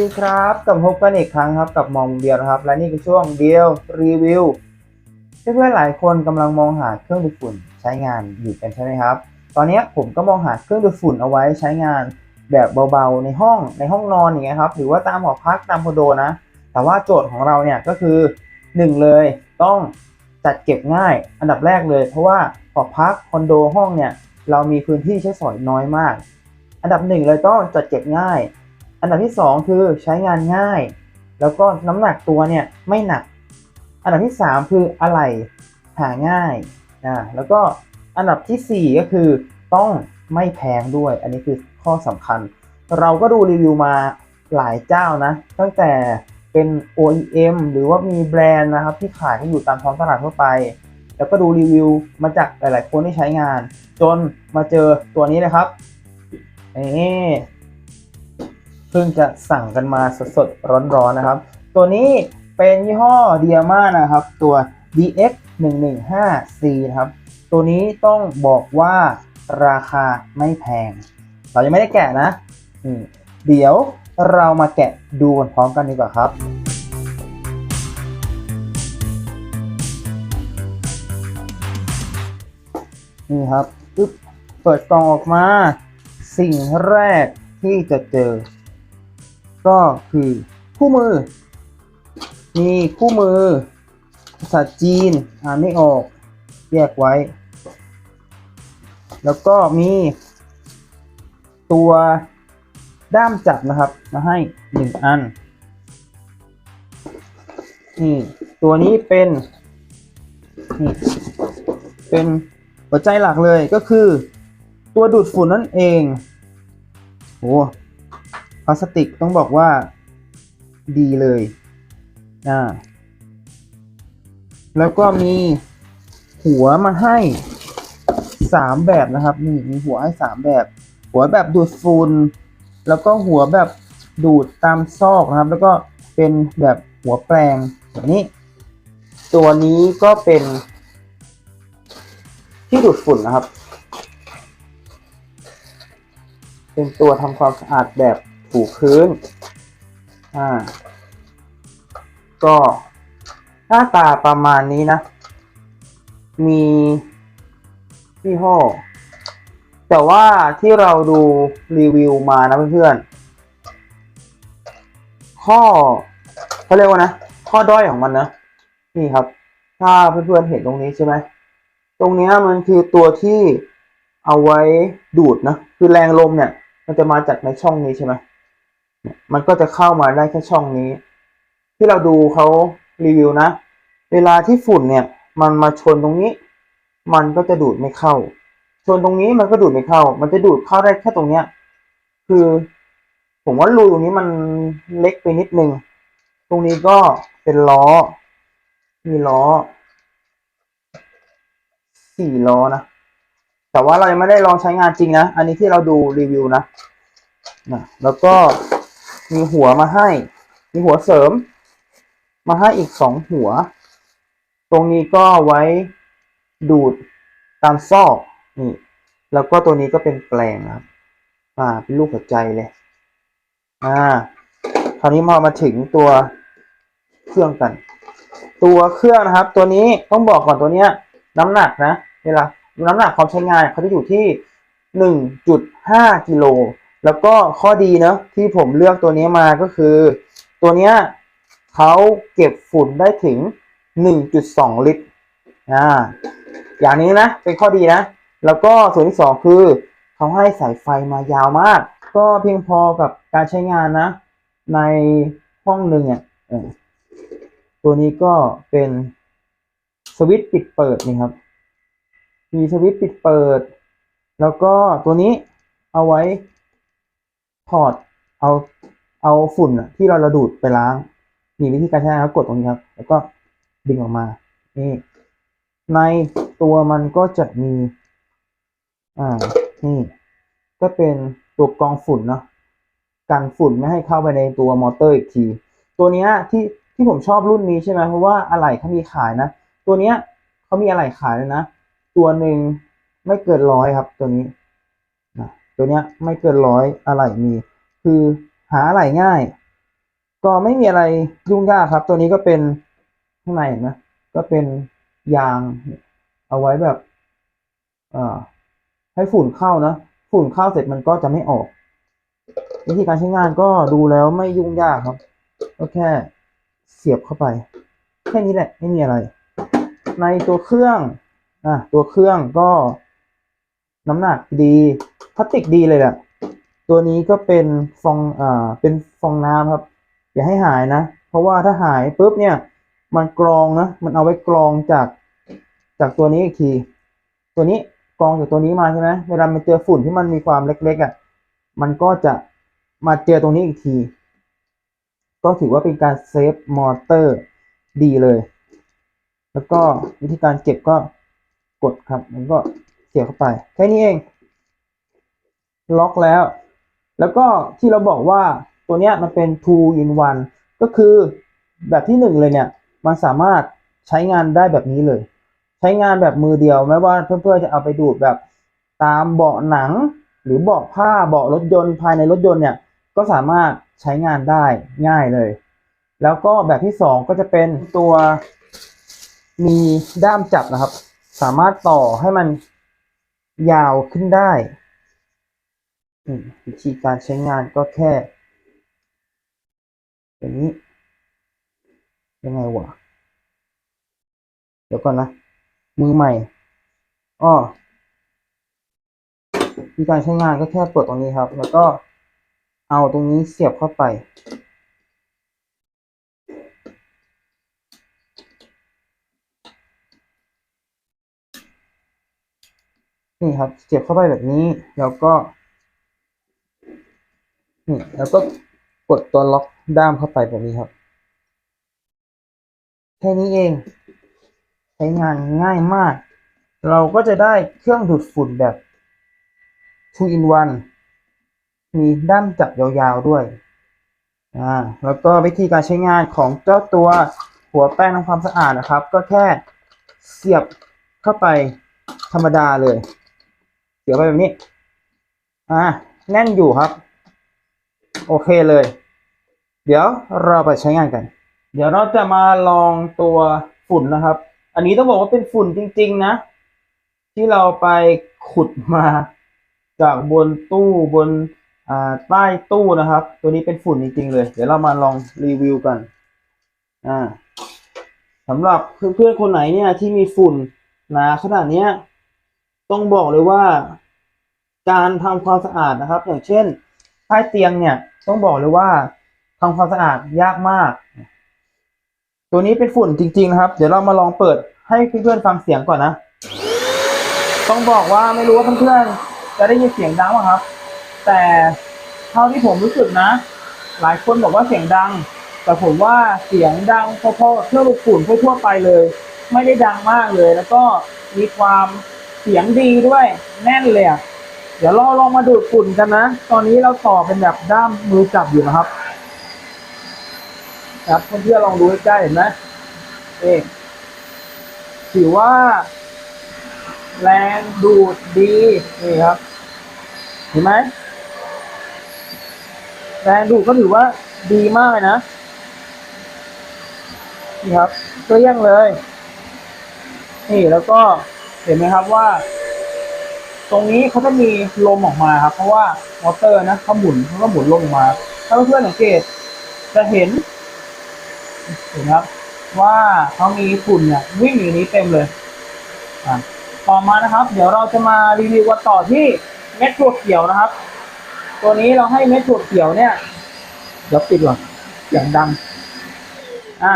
ดีครับกลับพบกันอีกครั้งครับกับมองเดียวนะครับ และนี่คือช่วงเดียวรีวิวเพื่อนๆหลายคนกำลังมองหาเครื่องดูดฝุ่นใช้งานอยู่กันใช่ไหมครับ ตอนนี้ผมก็มองหาเครื่องดูดฝุ่นเอาไว้ใช้งานแบบเบาๆในห้องในห้องนอนอย่างเงี้ยครับหรือว่าตามหอพักตามคอนโดนะ แต่ว่าโจทย์ของเราเนี่ยก็คือหนึ่งเลยต้องจัดเก็บง่ายอันดับแรกเลย เพราะว่าหอพักคอนโดห้องเนี่ยเรามีพื้นที่ใช้สอยน้อยมาก อันดับหนึ่งเลยต้องจัดเก็บง่าย อันดับที่สองคือใช้งานง่าย แล้วก็น้ำหนักตัวเนี่ยไม่หนัก อันดับที่สามคืออะไหล่หาง่ายนะแล้วก็อันดับที่สี่ก็คือต้องไม่แพงด้วย อันนี้คือข้อสำคัญ เราก็ดูรีวิวมาหลายเจ้านะ ตั้งแต่เป็น OEM หรือว่ามีแบรนด์นะครับที่ขายกันอยู่ตามท้องตลาดทั่วไป แล้วก็ดูรีวิวมาจากหลาย ๆ คนที่ใช้งาน จนมาเจอตัวนี้เลยครับนี่ พิ่งจะสั่งกันมาสดๆ ร้อนๆนะครับ ตัวนี้เป็นยี่ห้อเดียมานะครับ ตัว DX 1 1 5 C นะครับ ตัวนี้ต้องบอกว่าราคาไม่แพง เรายังไม่ได้แกะนะเดี๋ยวเรามาแกะดูกันพร้อมกันดีกว่าครับนี่ครับปึ๊บเปิดกล่องออกมา สิ่งแรกที่จะเจอ ก็คือคู่มือ มีคู่มือ ภาษาจีนอ่านไม่ออก แยกไว้ แล้วก็มีตัวด้ามจับนะครับ มาให้หนึ่งอัน นี่ตัวนี้เป็นนี่เป็นหัวใจหลักเลยก็คือ ตัวดูดฝุ่นนั่นเองโห พลาสติกต้องบอกว่าดีเลยอ่าแล้วก็มีหัวมาให้สามแบบนะครับนี่มีหัวให้สามแบบ หัวแบบดูดฝุ่นแล้วก็หัวแบบดูดตามซอกนะครับ แล้วก็เป็นแบบหัวแปลงแบบนี้ ตัวนี้ก็เป็น ที่ดูดฝุ่นนะครับ เป็นตัวทำความสะอาดแบบ ถูพื้น อ่า ก็หน้าตาประมาณนี้นะ มียี่ห้อ แต่ว่าที่เราดูรีวิวมานะเพื่อนๆข้อเขาเรียกว่านะ ข้อด้อยของมันนะ นี่ครับ ถ้าเพื่อนๆเห็นตรงนี้ใช่ไหม ตรงนี้มันคือตัวที่เอาไว้ดูดนะ คือแรงลมเนี่ย มันจะมาจากในช่องนี้ใช่ไหม มันก็จะเข้ามาได้แค่ช่องนี้ ที่เราดูเขารีวิวนะ เวลาที่ฝุ่นเนี่ยมันมาชนตรงนี้ มันก็จะดูดไม่เข้า ชนตรงนี้มันก็ดูดไม่เข้า มันจะดูดเข้าได้แค่ตรงเนี้ย คือ ผมว่ารูตรงนี้มันเล็กไปนิดนึง ตรงนี้ก็เป็นล้อ มีล้อสี่ล้อนะ แต่ว่าเรายังไม่ได้ลองใช้งานจริงนะ อันนี้ที่เราดูรีวิวนะนะแล้วก็ มีหัวมาให้ มีหัวเสริม มาให้อีกสองหัว ตรงนี้ก็ไว้ดูดตามซอกนี่แล้วก็ตัวนี้ก็เป็นแปลงนครับ อ่า เป็นรูปหัวใจเลย อ่า คราวนี้มามาถึงตัวเครื่องกัน ตัวเครื่องนะครับ ตัวนี้ต้องบอกก่อนตัวเนี้ย น้ำหนักนะ เวลาน้ำหนักความใช้งานเขาจะอยู่ที่1.5กิโล แล้วก็ข้อดีเนะที่ผมเลือกตัวนี้มาก็คือ ตัวเนี้ยเขาเก็บฝุ่นได้ถึง 1.2 ลิตรอ่าอย่างนี้นะเป็นข้อดีนะ แล้วก็ส่วนที่สองคือเขาให้สายไฟมายาวมาก ก็เพียงพอกับการใช้งานนะ ในห้องหนึ่งเนี่ยตัวนี้ก็เป็นสวิตช์ปิดเปิดนี่ครับ มีสวิตช์ปิดเปิด แล้วก็ตัวนี้เอาไว้ ถอดเอาเอาฝุ่นที่เราระดูดไปล้าง มีวิธีการใช้งานก็กดตรงนี้ครับ แล้วก็ดึงออกมานี่ในตัวมันก็จะมี อ่านี่ก็เป็นตัวกรองฝุ่นเนาะกันฝุ่นไม่ให้เข้าไปในตัวมอเตอร์อีกที ตัวเนี้ยที่ที่ผมชอบรุ่นนี้ใช่ไหมเพราะว่าอะไหล่เขามีขายนะ ตัวเนี้ยเขามีอะไหล่ขายเลยนะ ตัวหนึ่งไม่เกินร้อยครับ ตัวนี้ ตัวเนี้ยไม่เกินร้อยอะไหล่มี คือหาอะไหล่ง่าย ก็ไม่มีอะไรยุ่งยากครับ ตัวนี้ก็เป็นข้างในนไหมก็เป็นยางเอาไว้แบบอ่าให้ฝุ่นเข้านะฝุ่นเข้าเสร็จมันก็จะไม่ออก วิธีการใช้งานก็ดูแล้วไม่ยุ่งยากครับ ก็แค่เสียบเข้าไปแค่นี้แหละไม่มีอะไร ในตัวเครื่องอะตัวเครื่องก็น้ำหนักดี พลาสติกดีเลยแหละตัวนี้ก็เป็นฟองอ่าเป็นฟองน้ำครับ อย่าให้หายนะ เพราะว่าถ้าหายปุ๊บเนี่ย มันกรองนะ มันเอาไว้กรองจาก จากตัวนี้อีกที ตัวนี้กรองจากตัวนี้มาใช่ไหมเวลามันเจอฝุ่นที่มันมีความเล็กๆอะ มันก็จะมาเจอตรงนี้อีกที ก็ถือว่าเป็นการเซฟมอเตอร์ดีเลย แล้วก็วิธีการเก็บก็กดครับ มันก็เสียบเข้าไป แค่นี้เอง ล็อกแล้ว แล้วก็ที่เราบอกว่าตัวเนี้ยมันเป็น two in one ก็คือแบบที่หนึ่งเลยเนี่ย มันสามารถใช้งานได้แบบนี้เลย ใช้งานแบบมือเดียวไม่ว่าเพื่อนๆจะเอาไปดูดแบบตามเบาะหนัง หรือเบาะผ้าเบาะรถยนต์ภายในรถยนต์เนี่ยก็สามารถใช้งานได้ง่ายเลย แล้วก็แบบที่สองก็จะเป็นตัวมีด้ามจับนะครับ สามารถต่อให้มันยาวขึ้นได้ วิธีการใช้งานก็แค่อย่างนี้ ยังไงวะ เดี๋ยวก่อนนะ มือใหม่อ้อวิธีการใช้งานก็แค่เปิดตรงนี้ครับ แล้วก็เอาตรงนี้เสียบเข้าไป นี่ครับ เสียบเข้าไปแบบนี้ แล้วก็ แล้วก็กดตัวล็อกด้ามเข้าไปแบบนี้ครับ แค่นี้เอง ใช้งานง่ายมาก เราก็จะได้เครื่องดูดฝุ่นแบบ t w in one มีด้ามจับยาวๆด้วย อ่า แล้วก็วิธีการใช้งานของเจ้าตัวหัวแป้งทำความสะอาดนะครับ ก็แค่เสียบเข้าไปธรรมดาเลย เสียบไปแบบนี้ อ่า แน่นอยู่ครับ โอเคเลย เดี๋ยวเราไปใช้งานกัน เดี๋ยวเราจะมาลองตัวฝุ่นนะครับ อันนี้ต้องบอกว่าเป็นฝุ่นจริง ๆ นะ ที่เราไปขุดมา จากบนตู้บนใต้ตู้นะครับ ตัวนี้เป็นฝุ่นจริง ๆ เลย เดี๋ยวเรามาลองรีวิวกันอ่าสำหรับเพื่อนๆคนไหนเนี่ยที่มีฝุ่นหนาขนาดนี้ต้องบอกเลยว่า การทำความสะอาดนะครับ อย่างเช่น ใต้เตียงเนี่ยต้องบอกเลยว่าทำความสะอาดยากมาก ตัวนี้เป็นฝุ่นจริง ๆ นะครับ เดี๋ยวเรามาลองเปิดให้เพื่อนๆฟังเสียงก่อนนะ ต้องบอกว่าไม่รู้ว่าเพื่อนๆจะได้ยินเสียงดังไหมครับ แต่เท่าที่ผมรู้สึกนะ หลายคนบอกว่าเสียงดัง แต่ผมว่าเสียงดังพอๆกับเครื่องดูดฝุ่นทั่วๆไปเลย ไม่ได้ดังมากเลย แล้วก็มีความเสียงดีด้วยแน่นเลยอะ เดี๋ยวเราลองมาดูดฝุ่นกันนะ ตอนนี้เราต่อเป็นแบบด้ามมือจับอยู่นะครับ ครับเพื่อนๆลองดูใกล้ๆเห็นไหมเอ๊ะถือว่า แรงดูดดีนี่ครับ เห็นไหมแรงดูดก็ถือว่าดีมากเลยนะนี่ครับเกลี้ยงเลย นี่แล้วก็เห็นไหมครับว่า ตรงนี้เขาจะมีลมออกมาครับ เพราะว่ามอเตอร์นะเขาหมุนเขาก็หมุนลมออกมา ถ้าเพื่อนสังเกตจะเห็นเห็นครับว่าเขามีฝุ่นเนี่ยวิ่งอยู่นี้เต็มเลยต่อมานะครับ เดี๋ยวเราจะมารีวิวกันต่อที่เม็ดถั่วเขียวนะครับ ตัวนี้เราให้เม็ดถั่วเขียวเนี่ยเดี๋ยวปิดก่อนเสียงดัง อ่า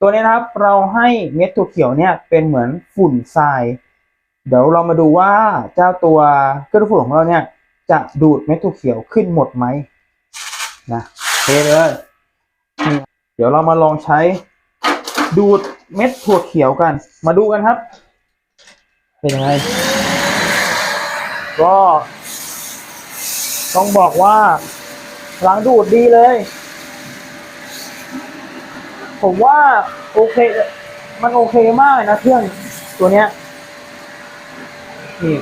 ตัวนี้นะครับ เราให้เม็ดถั่วเขียวเนี่ยเป็นเหมือนฝุ่นทราย เดี๋ยวเรามาดูว่าเจ้าตัวเครื่องดูดฝุ่นของเราเนี่ย จะดูดเม็ดถั่วเขียวขึ้นหมดไหมนะเทเลยนี่เดี๋ยวเรามาลองใช้ดูดเม็ดถั่วเขียวกัน มาดูกันครับ เป็นยังไง ก็ ต้องบอกว่าพลังดูดดีเลย ผมว่าโอเค มันโอเคมากนะเครื่องตัวเนี้ย นี่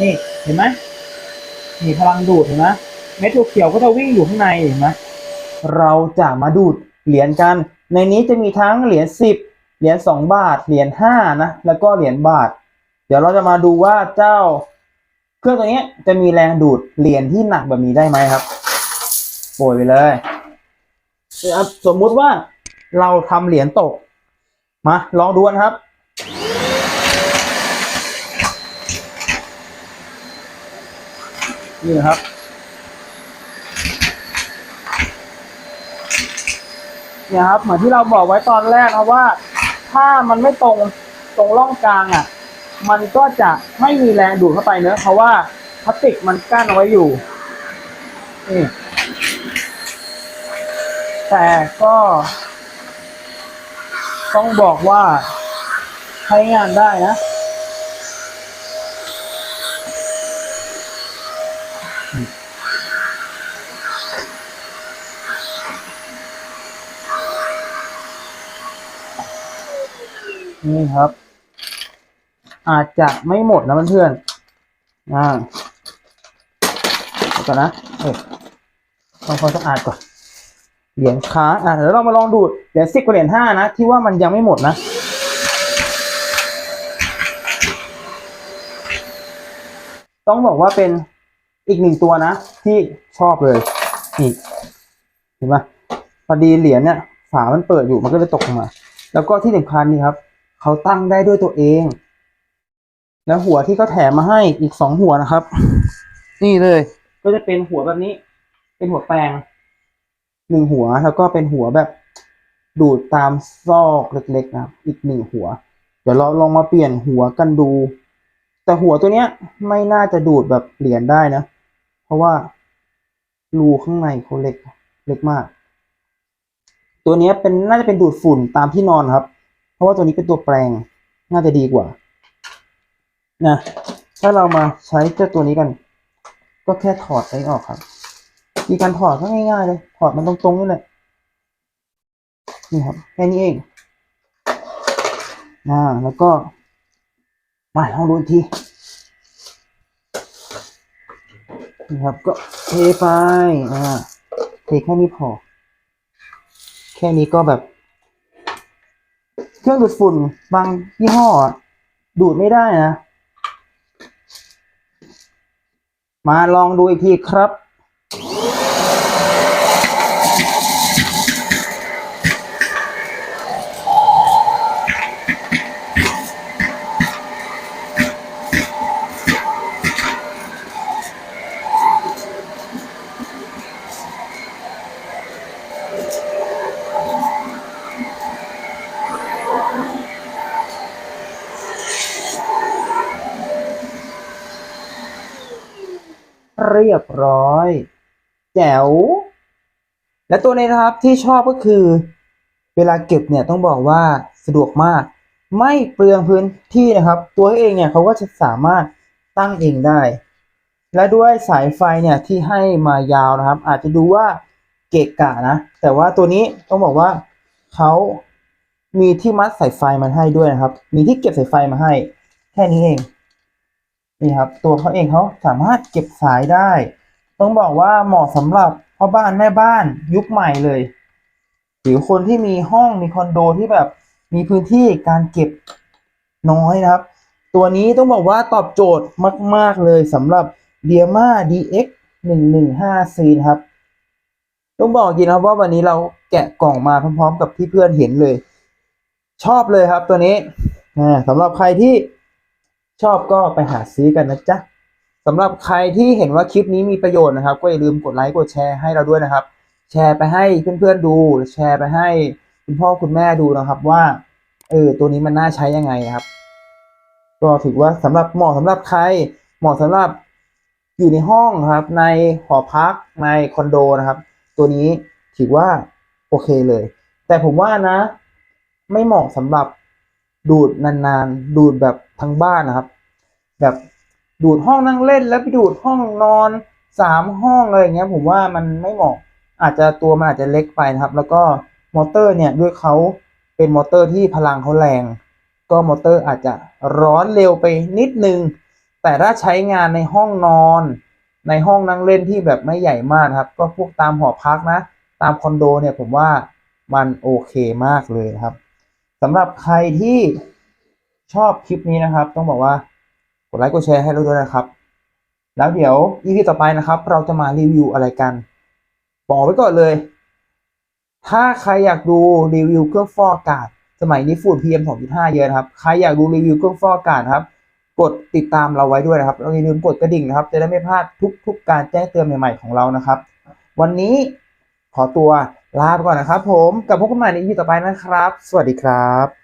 นี่เห็นไหมนี่พลังดูดเห็นไหมเม็ดถั่วเขียวก็จะวิ่งอยู่ข้างในเห็นไหมเราจะมาดูดเหรียญกัน ในนี้จะมีทั้งเหรียญสิบเหรียญสองบาท เหรียญห้านะ แล้วก็เหรียญบาท เดี๋ยวเราจะมาดูว่าเจ้า เครื่องตัวนี้จะมีแรงดูดเหรียญที่หนักแบบนี้ได้ไหมครับ ปรยไปเลยนะครับสมมุติว่าเราทำเหรียญตก มา ลองดูกันครับ นี่นะครับ เนี่ยครับ เหมือนที่เราบอกไว้ตอนแรกนะว่า ถ้ามันไม่ตรงตรงร่องกลางอะ มันก็จะไม่มีแรงดูดเข้าไปเนอะเพราะว่าพลาสติกมันกั้นเอาไว้อยู่นี่ แต่ก็ ต้องบอกว่าใช้งานได้นะ นี่ครับ อาจจะไม่หมดนะเพื่อนๆอ่าก่อนนะ เอ้ยต้องความสะอาดก่อน เหรียญค้างอะเดี๋ยวเรามาลองดูเหรียญสิบกับเหรียญห้านะ ที่ว่ามันยังไม่หมดนะ ต้องบอกว่าเป็นอีกหนึ่งตัวนะ ที่ชอบเลยนี่เห็นไหมพอดีเหรียญเนี่ยฝามันเปิดอยู่มันก็เลยตกลงมา แล้วก็ที่สำคัญนี่ครับ เขาตั้งได้ด้วยตัวเอง แล้วหัวที่เขาแถมมาให้อีกสองหัวนะครับ นี่เลย ก็จะเป็นหัวแบบนี้ เป็นหัวแปลง หนึ่งหัวแล้วก็เป็นหัวแบบดูดตามซอกเล็กๆนะครับอีกหนึ่งหัว เดี๋ยวเราลองมาเปลี่ยนหัวกันดู แต่หัวตัวเนี้ยไม่น่าจะดูดแบบเหรียญได้นะ เพราะว่ารูข้างในเขาเล็กเล็กมาก ตัวเนี้ยเป็นน่าจะเป็นดูดฝุ่นตามที่นอนครับ เพราะว่าตัวนี้เป็นตัวแปลงน่าจะดีกว่านะถ้าเรามาใช้เจ้าตัวนี้กัน ก็แค่ถอดไอ้ออกครับ มีการถอดก็ง่ายๆเลย ถอดมันตรงๆนี่แหละนี่ครับแค่นี้เองอ่าแล้วก็ มาลองดูอีกทีนี่ครับ ก็เทไปอ่าเทแค่นี้พอ แค่นี้ก็แบบ เครื่องดูดฝุ่นบางยี่ห้อ ดูดไม่ได้นะ มาลองดูอีกทีครับ เรียบร้อย แจ๋ว และตัวนี้นะครับที่ชอบก็คือ เวลาเก็บเนี่ยต้องบอกว่าสะดวกมาก ไม่เปลืองพื้นที่นะครับ ตัวเองเนี่ยเขาก็จะสามารถตั้งเองได้ และด้วยสายไฟเนี่ยที่ให้มายาวนะครับ อาจจะดูว่าเกะกะนะ แต่ว่าตัวนี้ต้องบอกว่าเขามีที่มัดสายไฟมาให้ด้วยนะครับ มีที่เก็บสายไฟมาให้ แค่นี้เอง นี่ครับ ตัวเขาเองเขาสามารถเก็บสายได้ ต้องบอกว่าเหมาะสำหรับพ่อบ้านแม่บ้านยุคใหม่เลย หรือคนที่มีห้องมีคอนโดที่แบบมีพื้นที่การเก็บน้อยนะครับ ตัวนี้ต้องบอกว่าตอบโจทย์มาก ๆ เลยสำหรับ d i a m a DX 115 C นครับ ต้องบอกจริงนะครับว่าวันนี้เราแกะกล่องมาพร้อม ๆ กับที่เพื่อนเห็นเลย ชอบเลยครับตัวนี้อ่าสำหรับใครที่ ชอบก็ไปหาซื้อกันนะจ๊ะสำหรับใครที่เห็นว่าคลิปนี้มีประโยชน์นะครับ ก็อย่าลืมกดไลค์กดแชร์ให้เราด้วยนะครับ แชร์ไปให้เพื่อนๆดูแชร์ไปให้คุณพ่อคุณแม่ดูนะครับว่าเออตัวนี้มันน่าใช้ยังไงนะครับ ก็ถือว่าสำหรับเหมาะสำหรับใครเหมาะสำหรับอยู่ในห้องครับ ในหอพักในคอนโดนะครับ ตัวนี้ถือว่าโอเคเลย แต่ผมว่านะ ไม่เหมาะสำหรับ ดูดนานๆ ดูดแบบทั้งบ้านนะครับ แบบดูดห้องนั่งเล่นแล้วไปดูดห้องนอนสามห้องอะไรอย่างเงี้ย ผมว่ามันไม่เหมาะอาจจะตัวมันอาจจะเล็กไปนะครับ แล้วก็มอเตอร์เนี่ยด้วยเขาเป็นมอเตอร์ที่พลังเขาแรง ก็มอเตอร์อาจจะร้อนเร็วไปนิดนึง แต่ถ้าใช้งานในห้องนอน ในห้องนั่งเล่นที่แบบไม่ใหญ่มากครับ ก็พวกตามหอพักนะ ตามคอนโดเนี่ยผมว่ามันโอเคมากเลยนะครับ สำหรับใครที่ชอบคลิปนี้นะครับ ต้องบอกว่ากดไลค์กดแชร์ให้เราด้วยนะครับ แล้วเดี๋ยว EP ต่อไปนะครับ เราจะมารีวิวอะไรกัน บอกไว้ก่อนเลย ถ้าใครอยากดูรีวิวเครื่องฟอกอากาศ สมัยนี้ฝุ่น PM 2.5 เยอะนะครับ ใครอยากดูรีวิวเครื่องฟอกอากาศครับ กดติดตามเราไว้ด้วยนะครับอย่าลืมกดกระดิ่งนะครับ จะได้ไม่พลาดทุกๆการแจ้งเตือนใหม่ๆของเรานะครับ วันนี้ขอตัว ลาไปก่อนนะครับผมกับพบกันใหม่ใน EP ต่อไปนะครับ สวัสดีครับ